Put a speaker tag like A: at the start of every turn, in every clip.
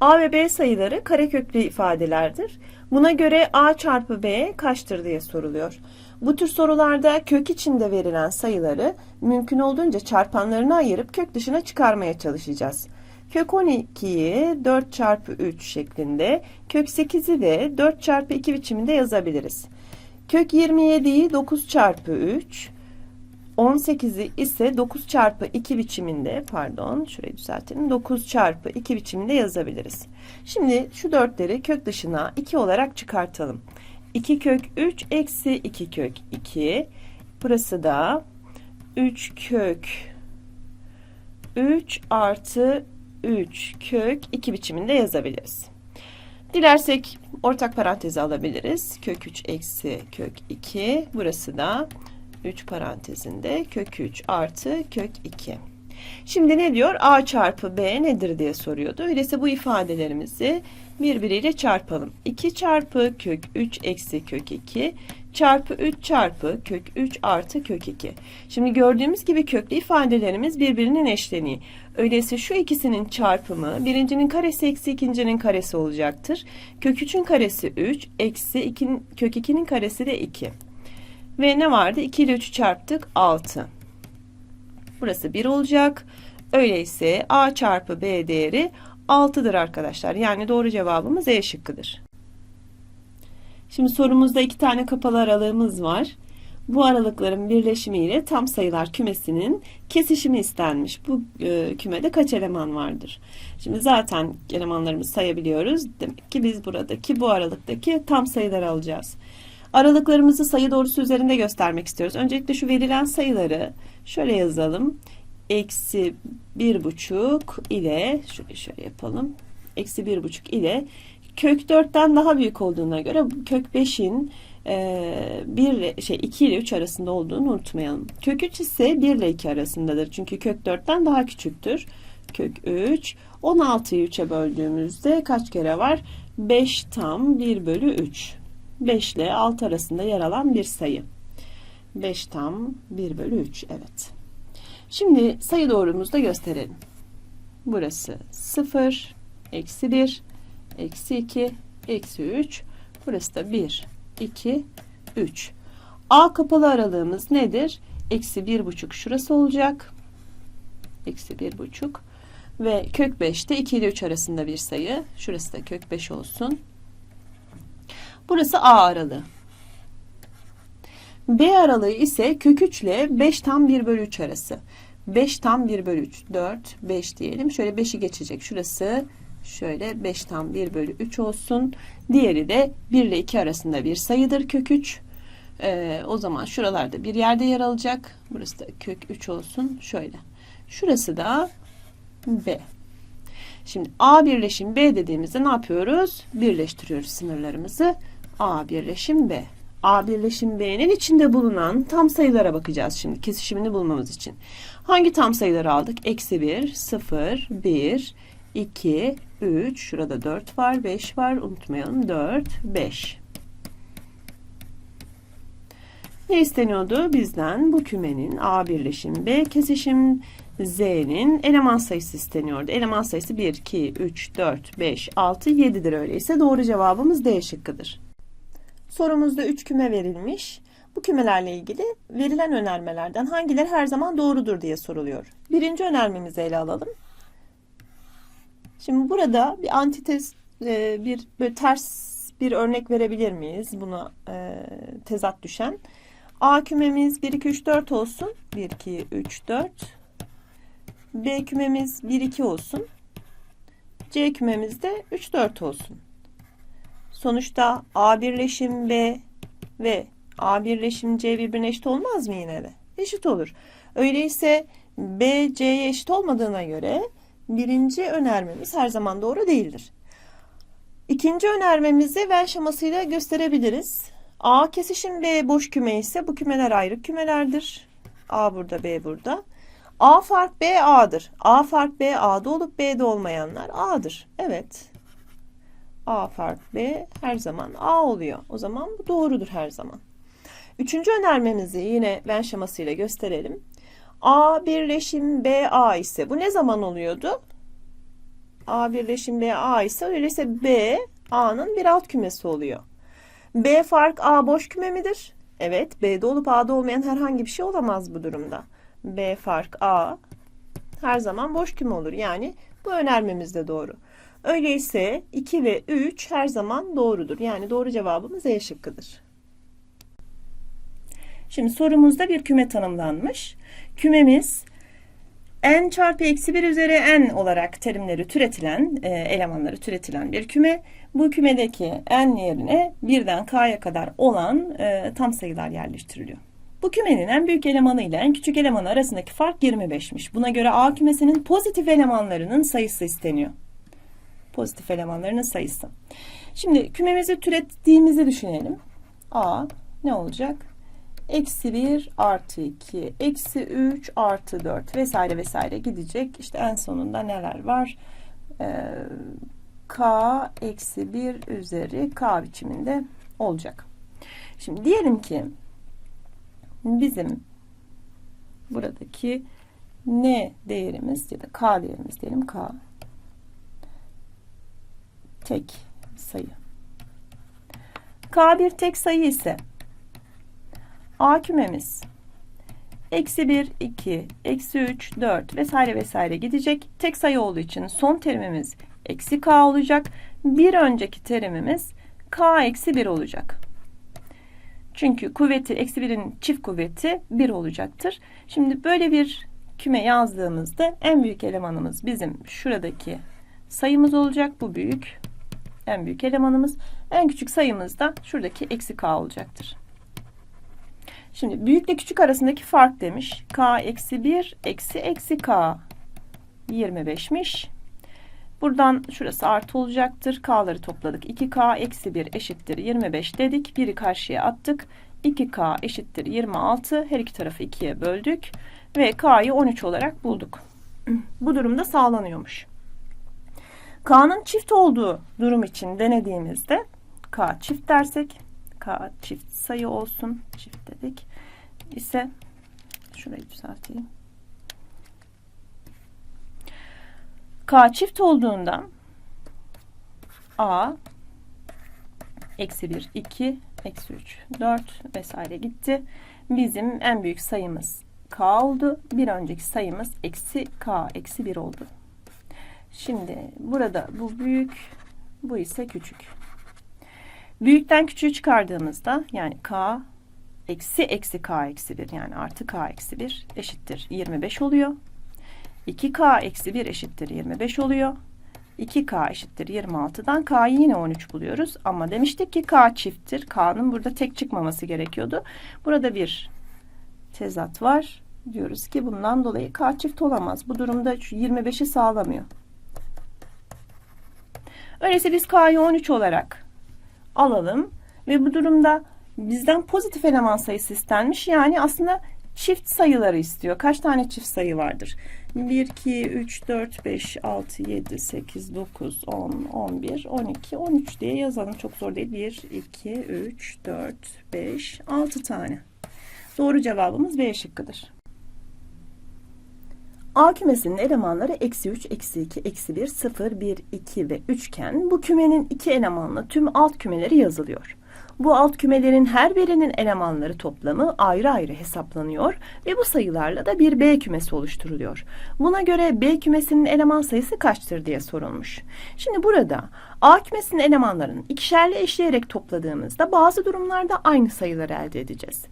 A: A ve B sayıları kareköklü ifadelerdir. Buna göre A çarpı B kaçtır diye soruluyor. Bu tür sorularda kök içinde verilen sayıları mümkün olduğunca çarpanlarına ayırıp kök dışına çıkarmaya çalışacağız. Kök 12'yi 4 çarpı 3 şeklinde, kök 8'i de 4 çarpı 2 biçiminde yazabiliriz. Kök 27'yi 9 çarpı 3, 18'i ise 9 çarpı 2 biçiminde pardon şurayı düzeltelim 9 çarpı 2 biçiminde yazabiliriz. Şimdi şu dörtleri kök dışına 2 olarak çıkartalım. 2 kök 3 eksi 2 kök 2 burası da 3 kök 3 artı 3 kök 2 biçiminde yazabiliriz. Dilersek ortak parantezi alabiliriz. Kök 3 eksi kök 2 burası da 3 parantezinde kök 3 artı kök 2. Şimdi ne diyor? A çarpı B nedir diye soruyordu. Öyleyse bu ifadelerimizi birbiriyle çarpalım. 2 çarpı kök 3 eksi kök 2 çarpı 3 çarpı kök 3 artı kök 2. Şimdi gördüğümüz gibi köklü ifadelerimiz birbirinin eşleniği. Öyleyse şu ikisinin çarpımı birincinin karesi eksi ikincinin karesi olacaktır. Kök 3'ün karesi 3 eksi 2, kök 2'nin karesi de 2. Ve ne vardı? 2 ile 3'ü çarptık 6. Burası 1 olacak. Öyleyse A çarpı B değeri 6'dır arkadaşlar. Yani doğru cevabımız E şıkkıdır. Şimdi sorumuzda iki tane kapalı aralığımız var. Bu aralıkların birleşimiyle tam sayılar kümesinin kesişimi istenmiş. Bu e, kümede kaç eleman vardır? Şimdi zaten elemanlarımızı sayabiliyoruz. Demek ki biz buradaki bu aralıktaki tam sayıları alacağız. Aralıklarımızı sayı doğrusu üzerinde göstermek istiyoruz. Öncelikle şu verilen sayıları şöyle yazalım. Eksi bir buçuk ile şöyle şöyle yapalım. Eksi bir buçuk ile kök 4'ten daha büyük olduğuna göre kök 5'in e, 1 şey 2 ile 3 arasında olduğunu unutmayalım. Kök 3 ise 1 ile 2 arasındadır. Çünkü kök 4'ten daha küçüktür. Kök 3 16'yı 3'e böldüğümüzde kaç kere var? 5 tam 1 bölü 3. 5 ile 6 arasında yer alan bir sayı. 5 tam 1 bölü 3. Evet. Şimdi sayı doğrumuzu da gösterelim. Burası 0, eksi 1, eksi 2, eksi 3. Burası da 1, 2, 3. A kapalı aralığımız nedir? Eksi 1,5 şurası olacak. Eksi 1,5. Ve kök 5 de 2 ile 3 arasında bir sayı. Şurası da kök 5 olsun. Burası A aralığı. B aralığı ise kök 3 ile 5 tam 1 bölü 3 arası. 5 tam 1 bölü 3. 4, 5 diyelim. Şöyle 5'i geçecek. Şurası şöyle 5 tam 1 bölü 3 olsun. Diğeri de 1 ile 2 arasında bir sayıdır kök 3. Ee, o zaman şuralarda bir yerde yer alacak. Burası da kök 3 olsun. Şöyle. Şurası da B. Şimdi A birleşim B dediğimizde ne yapıyoruz? Birleştiriyoruz sınırlarımızı. A birleşim B. A birleşim B'nin içinde bulunan tam sayılara bakacağız şimdi kesişimini bulmamız için. Hangi tam sayıları aldık? Eksi 1, 0, 1, 2, 3, şurada 4 var, 5 var, unutmayalım 4, 5. Ne isteniyordu? Bizden bu kümenin A birleşim B kesişim Z'nin eleman sayısı isteniyordu. Eleman sayısı 1, 2, 3, 4, 5, 6, 7'dir öyleyse. Doğru cevabımız D şıkkıdır. Sorumuzda 3 küme verilmiş. Bu kümelerle ilgili verilen önermelerden hangileri her zaman doğrudur diye soruluyor. Birinci önermemizi ele alalım. Şimdi burada bir antitez, e, bir böyle ters bir örnek verebilir miyiz buna e, tezat düşen? A kümemiz 1, 2, 3, 4 olsun. 1, 2, 3, 4. B kümemiz 1, 2 olsun. C kümemiz de 3, 4 olsun. Sonuçta A birleşim B ve A birleşim C birbirine eşit olmaz mı yine de? Eşit olur. Öyleyse B C'ye eşit olmadığına göre birinci önermemiz her zaman doğru değildir. İkinci önermemizi Venn şemasıyla gösterebiliriz. A kesişim B boş küme ise bu kümeler ayrı kümelerdir. A burada B burada. A fark B A'dır. A fark B A'da olup B'de olmayanlar A'dır. Evet. A fark B her zaman A oluyor. O zaman bu doğrudur her zaman. Üçüncü önermemizi yine Venn şemasıyla gösterelim. A birleşim B A ise bu ne zaman oluyordu? A birleşim B A ise öyleyse B A'nın bir alt kümesi oluyor. B fark A boş küme midir? Evet. B'de olup A'da olmayan herhangi bir şey olamaz bu durumda. B fark A her zaman boş küme olur. Yani bu önermemiz de doğru. Öyleyse 2 ve 3 her zaman doğrudur. Yani doğru cevabımız E şıkkıdır. Şimdi sorumuzda bir küme tanımlanmış. Kümemiz n çarpı eksi 1 üzeri n olarak terimleri türetilen, e, elemanları türetilen bir küme. Bu kümedeki n yerine birden k'ya kadar olan e, tam sayılar yerleştiriliyor. Bu kümenin en büyük elemanı ile en küçük elemanı arasındaki fark 25'miş. Buna göre A kümesinin pozitif elemanlarının sayısı isteniyor. Pozitif elemanlarının sayısı. Şimdi kümemizi türettiğimizi düşünelim. A ne olacak? Eksi 1 artı 2, eksi 3 artı 4 vesaire vesaire gidecek. İşte en sonunda neler var? Ee, K eksi 1 üzeri K biçiminde olacak. Şimdi diyelim ki bizim buradaki n değerimiz ya da k değerimiz diyelim k tek sayı. k bir tek sayı ise a kümemiz eksi 1, 2, eksi 3, 4 vesaire vesaire gidecek. Tek sayı olduğu için son terimimiz eksi k olacak. Bir önceki terimimiz k eksi 1 olacak. Çünkü kuvveti eksi 1'in çift kuvveti 1 olacaktır. Şimdi böyle bir küme yazdığımızda en büyük elemanımız bizim şuradaki sayımız olacak. Bu büyük en büyük elemanımız. En küçük sayımız da şuradaki eksi k olacaktır. Şimdi büyükle küçük arasındaki fark demiş. k eksi 1 eksi eksi k 25'miş. Buradan şurası artı olacaktır. K'ları topladık. 2K eksi 1 eşittir 25 dedik. Biri karşıya attık. 2K eşittir 26. Her iki tarafı 2'ye böldük. Ve K'yı 13 olarak bulduk. Bu durumda sağlanıyormuş. K'nın çift olduğu durum için denediğimizde K çift dersek K çift sayı olsun. Çift dedik. ise şurayı düzelteyim. K çift olduğunda A eksi 1, 2, eksi 3, 4 vesaire gitti. Bizim en büyük sayımız K oldu. Bir önceki sayımız eksi K, eksi 1 oldu. Şimdi burada bu büyük, bu ise küçük. Büyükten küçüğü çıkardığımızda yani K eksi eksi K eksi 1 yani artı K eksi 1 eşittir 25 oluyor. 2K eksi 1 eşittir 25 oluyor. 2K eşittir 26'dan K'yı yine 13 buluyoruz. Ama demiştik ki K çifttir. K'nın burada tek çıkmaması gerekiyordu. Burada bir tezat var. Diyoruz ki bundan dolayı K çift olamaz. Bu durumda 25'i sağlamıyor. Öyleyse biz K'yı 13 olarak alalım. Ve bu durumda bizden pozitif eleman sayısı istenmiş. Yani aslında çift sayıları istiyor. Kaç tane çift sayı vardır? 1, 2, 3, 4, 5, 6, 7, 8, 9, 10, 11, 12, 13 diye yazalım. Çok zor değil. 1, 2, 3, 4, 5, 6 tane. Doğru cevabımız B şıkkıdır. A kümesinin elemanları eksi 3, eksi 2, eksi 1, 0, 1, 2 ve 3 iken bu kümenin iki elemanlı tüm alt kümeleri yazılıyor. Bu alt kümelerin her birinin elemanları toplamı ayrı ayrı hesaplanıyor ve bu sayılarla da bir B kümesi oluşturuluyor. Buna göre B kümesinin eleman sayısı kaçtır diye sorulmuş. Şimdi burada A kümesinin elemanlarını ikişerli eşleyerek topladığımızda bazı durumlarda aynı sayıları elde edeceğiz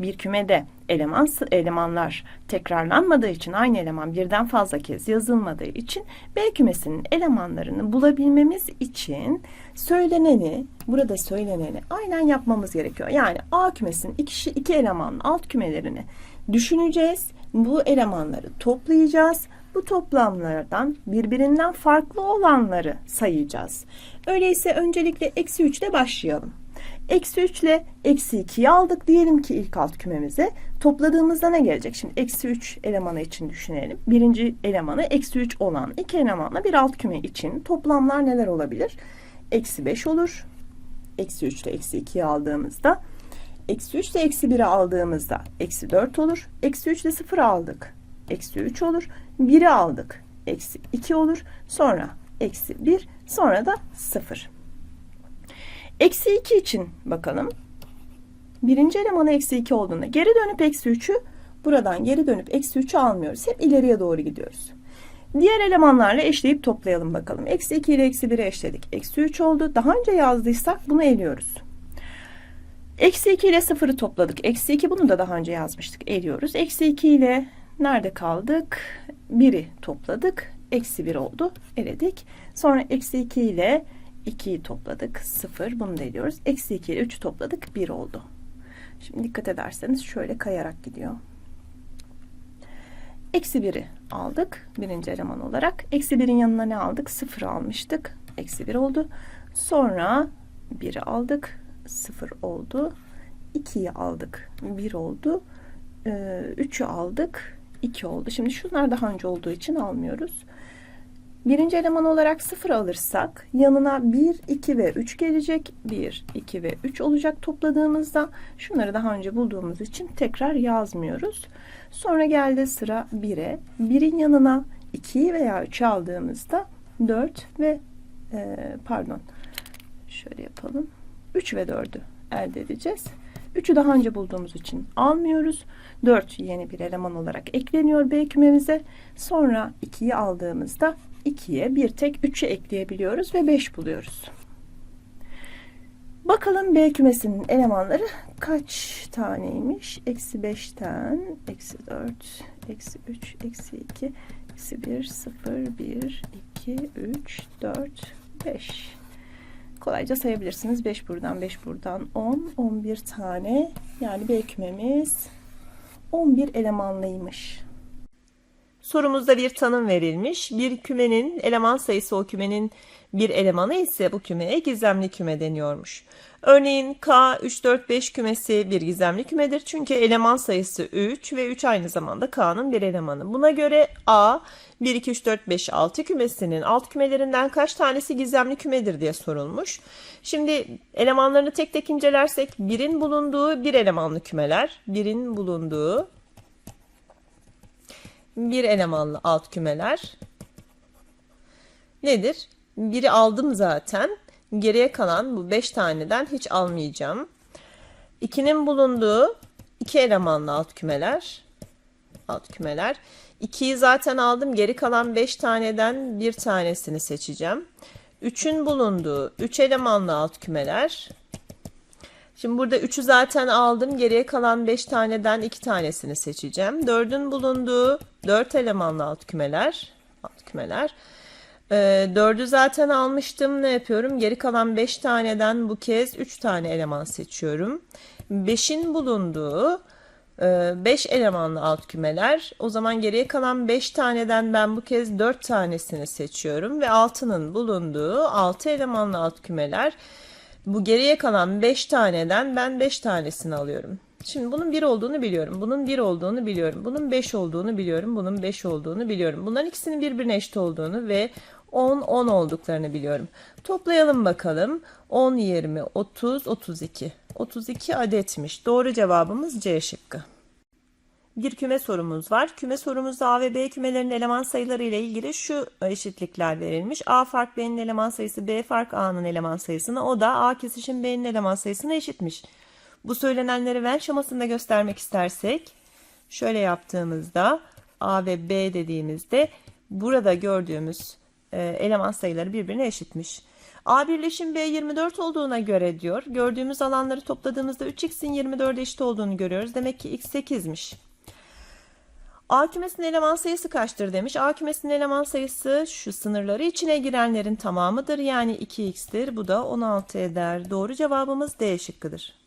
A: bir kümede eleman elemanlar tekrarlanmadığı için aynı eleman birden fazla kez yazılmadığı için B kümesinin elemanlarını bulabilmemiz için söyleneni burada söyleneni aynen yapmamız gerekiyor. Yani A kümesinin iki, iki elemanın alt kümelerini düşüneceğiz. Bu elemanları toplayacağız. Bu toplamlardan birbirinden farklı olanları sayacağız. Öyleyse öncelikle eksi 3 ile başlayalım. Eksi 3 ile eksi 2'yi aldık. Diyelim ki ilk alt kümemize. Topladığımızda ne gelecek? Şimdi eksi 3 elemanı için düşünelim. Birinci elemanı eksi 3 olan iki elemanla bir alt küme için toplamlar neler olabilir? Eksi 5 olur. Eksi 3 ile eksi 2'yi aldığımızda. Eksi 3 ile eksi 1'i aldığımızda eksi 4 olur. Eksi 3 ile 0 aldık. Eksi 3 olur. 1'i aldık. Eksi 2 olur. Sonra eksi 1 sonra da 0. Eksi 2 için bakalım. Birinci elemanı eksi 2 olduğunda geri dönüp eksi 3'ü buradan geri dönüp eksi 3'ü almıyoruz. Hep ileriye doğru gidiyoruz. Diğer elemanlarla eşleyip toplayalım bakalım. Eksi 2 ile eksi 1'i eşledik. Eksi 3 oldu. Daha önce yazdıysak bunu eliyoruz. Eksi 2 ile 0'ı topladık. Eksi 2 bunu da daha önce yazmıştık. Eliyoruz. Eksi 2 ile nerede kaldık? 1'i topladık. Eksi 1 oldu. Eledik. Sonra eksi 2 ile 2'yi topladık. 0. Bunu da eliyoruz. Eksi 2 ile 3'ü topladık. 1 oldu. Şimdi dikkat ederseniz şöyle kayarak gidiyor. Eksi 1'i aldık birinci eleman olarak. Eksi 1'in yanına ne aldık? 0 almıştık. Eksi 1 oldu. Sonra 1'i aldık. 0 oldu. 2'yi aldık. 1 oldu. 3'ü aldık. 2 oldu. Şimdi şunlar daha önce olduğu için almıyoruz. Birinci eleman olarak 0 alırsak yanına 1, 2 ve 3 gelecek. 1, 2 ve 3 olacak topladığımızda. Şunları daha önce bulduğumuz için tekrar yazmıyoruz. Sonra geldi sıra 1'e. 1'in yanına 2'yi veya 3'ü aldığımızda 4 ve e, pardon şöyle yapalım. 3 ve 4'ü elde edeceğiz. 3'ü daha önce bulduğumuz için almıyoruz. 4 yeni bir eleman olarak ekleniyor B kümemize. Sonra 2'yi aldığımızda 2'ye bir tek 3'ü ekleyebiliyoruz ve 5 buluyoruz. Bakalım B kümesinin elemanları kaç taneymiş? Eksi 5'ten, eksi 4, eksi 3, eksi 2, eksi 1, 0, 1, 2, 3, 4, 5. Kolayca sayabilirsiniz. 5 buradan, 5 buradan 10, 11 tane. Yani B kümemiz 11 elemanlıymış.
B: Sorumuzda bir tanım verilmiş. Bir kümenin eleman sayısı o kümenin bir elemanı ise bu kümeye gizemli küme deniyormuş. Örneğin K 3 4 5 kümesi bir gizemli kümedir. Çünkü eleman sayısı 3 ve 3 aynı zamanda K'nın bir elemanı. Buna göre A 1 2 3 4 5 6 kümesinin alt kümelerinden kaç tanesi gizemli kümedir diye sorulmuş. Şimdi elemanlarını tek tek incelersek birin bulunduğu bir elemanlı kümeler, birin bulunduğu bir elemanlı alt kümeler nedir? Biri aldım zaten. Geriye kalan bu 5 taneden hiç almayacağım. 2'nin bulunduğu iki elemanlı alt kümeler. Alt kümeler. 2'yi zaten aldım. Geri kalan 5 taneden bir tanesini seçeceğim. 3'ün bulunduğu 3 elemanlı alt kümeler. Şimdi burada 3'ü zaten aldım. Geriye kalan 5 taneden 2 tanesini seçeceğim. 4'ün bulunduğu 4 elemanlı alt kümeler. Alt kümeler. Ee, 4'ü zaten almıştım. Ne yapıyorum? Geri kalan 5 taneden bu kez 3 tane eleman seçiyorum. 5'in bulunduğu 5 elemanlı alt kümeler. O zaman geriye kalan 5 taneden ben bu kez 4 tanesini seçiyorum. Ve 6'nın bulunduğu 6 elemanlı alt kümeler. Bu geriye kalan 5 taneden ben 5 tanesini alıyorum. Şimdi bunun 1 olduğunu biliyorum. Bunun 1 olduğunu biliyorum. Bunun 5 olduğunu biliyorum. Bunun 5 olduğunu biliyorum. Bunların ikisinin birbirine eşit olduğunu ve 10 10 olduklarını biliyorum. Toplayalım bakalım. 10 20 30 32. 32 adetmiş. Doğru cevabımız C şıkkı. Bir küme sorumuz var. Küme sorumuzda A ve B kümelerinin eleman sayıları ile ilgili şu eşitlikler verilmiş. A fark B'nin eleman sayısı B fark A'nın eleman sayısına o da A kesişim B'nin eleman sayısına eşitmiş. Bu söylenenleri Venn şemasında göstermek istersek şöyle yaptığımızda A ve B dediğimizde burada gördüğümüz e, eleman sayıları birbirine eşitmiş. A birleşim B 24 olduğuna göre diyor. Gördüğümüz alanları topladığımızda 3x'in 24'e eşit olduğunu görüyoruz. Demek ki x 8'miş. A kümesinin eleman sayısı kaçtır demiş. A kümesinin eleman sayısı şu sınırları içine girenlerin tamamıdır. Yani 2x'tir. Bu da 16 eder. Doğru cevabımız D şıkkıdır.